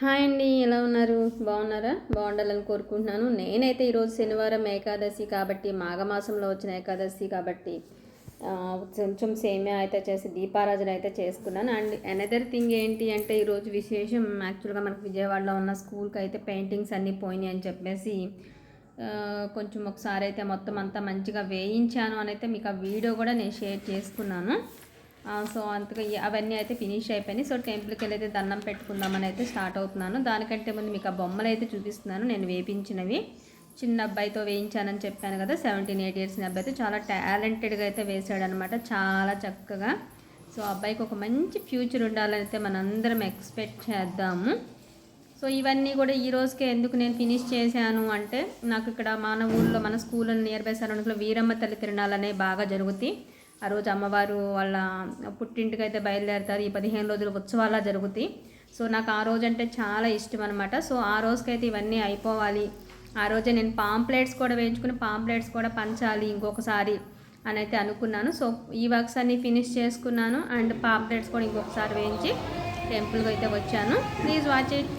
Hi అండి ఎలా ఉన్నారు? బాగున్నారా? బాగుండాలని కోరుకుంటున్నాను. నేనైతే ఈరోజు శనివారం ఏకాదశి కాబట్టి మాఘమాసంలో వచ్చిన ఏకాదశి కాబట్టి కొంచెం సేమియా అయితే చేసి దీపారాజన అయితే చేసుకున్నాను. అండ్ అనదర్ థింగ్ ఏంటి అంటే ఈరోజు విశేషం యాక్చువల్గా మనకు విజయవాడలో ఉన్న స్కూల్కి అయితే పెయింటింగ్స్ అన్నీ పోయినాయి అని చెప్పేసి కొంచెం ఒకసారి అయితే మొత్తం అంతా మంచిగా వేయించాను అని అయితే మీకు ఆ వీడియో కూడా నేను షేర్ చేసుకున్నాను. సో అంతగా అవన్నీ అయితే ఫినిష్ అయిపోయినాయి. సో టెంపుల్కి వెళ్ళి అయితే దండం పెట్టుకుందామని అయితే స్టార్ట్ అవుతున్నాను. దానికంటే ముందు మీకు ఆ బొమ్మలు అయితే చూపిస్తున్నాను. నేను వేపించినవి. చిన్న అబ్బాయితో వేయించానని చెప్పాను కదా సెవెంటీన్ ఎయిట్ ఇయర్స్ అబ్బాయి అయితే చాలా టాలెంటెడ్గా అయితే వేసాడనమాట చాలా చక్కగా. సో అబ్బాయికి ఒక మంచి ఫ్యూచర్ ఉండాలని అయితే మనందరం ఎక్స్పెక్ట్ చేద్దాము. సో ఇవన్నీ కూడా ఈ రోజుకే ఎందుకు నేను ఫినిష్ చేశాను అంటే నాకు ఇక్కడ మన ఊళ్ళో మన స్కూల్లో నియర్ బై సరౌండ్స్లో వీరమ్మ తల్లి తిరణాలు అనేవి బాగా జరుగుతాయి. ఆ రోజు అమ్మవారు వాళ్ళ పుట్టింటికి అయితే బయలుదేరుతారు. ఈ పదిహేను రోజులు ఉత్సవాలా జరుగుతాయి సో నాకు ఆ రోజు అంటే చాలా ఇష్టం అనమాట సో ఆ రోజుకైతే ఇవన్నీ అయిపోవాలి. ఆ రోజే నేను పాంప్లెట్స్ కూడా వేయించుకుని పాంప్లెట్స్ కూడా పంచాలి ఇంకొకసారి అని అయితే అనుకున్నాను. సో ఈ వర్క్స్ అన్ని ఫినిష్ చేసుకున్నాను. అండ్ పాంప్లెట్స్ కూడా ఇంకొకసారి వేయించి టెంపుల్కి అయితే వచ్చాను. Please watch it.